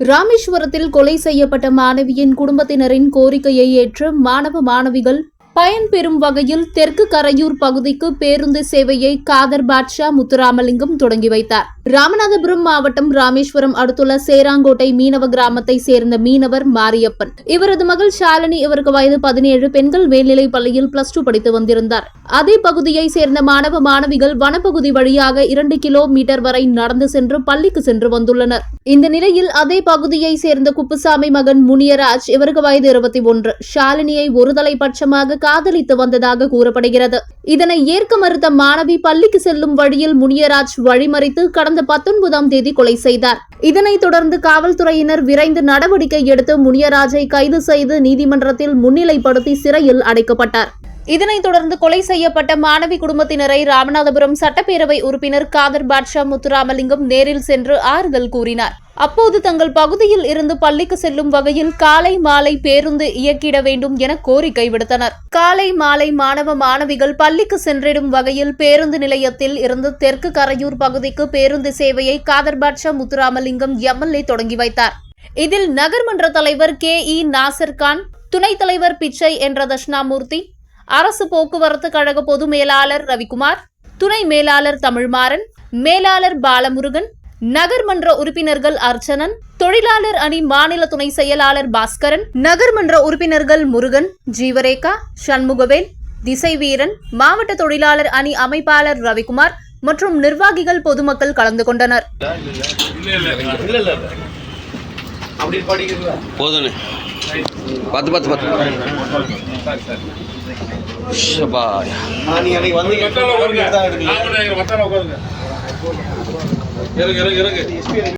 ராமேஸ்வரத்தில் கொலை செய்யப்பட்ட மாணவியின் குடும்பத்தினரின் கோரிக்கையை ஏற்று மாணவ மாணவிகள் பயன்பெறும் வகையில் தெற்கு கரையூர் பகுதிக்கு பேருந்து சேவையை காதர் பாட்ஷா முத்துராமலிங்கம் தொடங்கி வைத்தார். ராமநாதபுரம் மாவட்டம் ராமேஸ்வரம் அடுத்துள்ள சேராங்கோட்டை மீனவ கிராமத்தை சேர்ந்த மீனவர் மாரியப்பன். இவரது மகள் ஷாலினி இவருக்கு வயது பதினேழு பெண்கள் மேல்நிலைப் பள்ளியில் பிளஸ் டூ படித்து வந்திருந்தார். அதே பகுதியை சேர்ந்த மாணவ மாணவிகள் வனப்பகுதி வழியாக இரண்டு கிலோமீட்டர் வரை நடந்து சென்று பள்ளிக்கு சென்று வந்துள்ளனர். இந்த நிலையில் அதே பகுதியை சேர்ந்த குப்புசாமி மகன் முனியராஜ் இவருக்கு வயது இருபத்தி ஒன்று. ஷாலினியை ஒருதலை பட்சமாக காதலித்து வந்ததாக கூறப்படுகிறது. இதனை ஏற்க மறுத்த மாணவி பள்ளிக்கு செல்லும் வழியில் முனியராஜ் வழிமறித்து கடந்த பத்தொன்பதாம் தேதி கொலை செய்தார். இதனைத் தொடர்ந்து காவல்துறையினர் விரைந்து நடவடிக்கை எடுத்து முனியராஜை கைது செய்து நீதிமன்றத்தில் முன்னிலைப்படுத்தி சிறையில் அடைக்கப்பட்டார். இதனைத் தொடர்ந்து கொலை செய்யப்பட்ட மாணவி குடும்பத்தினரை ராமநாதபுரம் சட்டப்பேரவை உறுப்பினர் காதர் பாட்ஷா முத்துராமலிங்கம் நேரில் சென்று ஆறுதல் கூறினார். அப்போது தங்கள் பகுதியில் இருந்து பள்ளிக்கு செல்லும் வகையில் காலை மாலை பேருந்து இயக்கிட வேண்டும் என கோரிக்கை விடுத்தனர். காலை மாலை மாணவ மாணவிகள் பள்ளிக்கு சென்றிடும் வகையில் பேருந்து நிலையத்தில் இருந்து தெற்கு கரையூர் பகுதிக்கு பேருந்து சேவையை காதர்பாட்சா முத்துராமலிங்கம் எம்எல்ஏ தொடங்கி வைத்தார். இதில் நகர்மன்ற தலைவர் கே இ நாசர்கான் துணைத் தலைவர் பிச்சை என்ற தட்சிணாமூர்த்தி அரசு போக்குவரத்து கழக பொது மேலாளர் ரவிக்குமார் துணை மேலாளர் தமிழ்மாறன் மேலாளர் பாலமுருகன் நகர்மன்ற உறுப்பினர்கள் அர்ச்சனன் தொழிலாளர் அணி மாநில துணை செயலாளர் பாஸ்கரன் நகர்மன்ற உறுப்பினர்கள் முருகன் ஜீவரேகா சண்முகவேல் திசைவீரன் மாவட்ட தொழிலாளர் அணி அமைப்பாளர் ரவிக்குமார் மற்றும் நிர்வாகிகள் பொதுமக்கள் கலந்து கொண்டனர். பத்து பத்து பத்து. இறங்கு, இறங்கு, இறங்கு.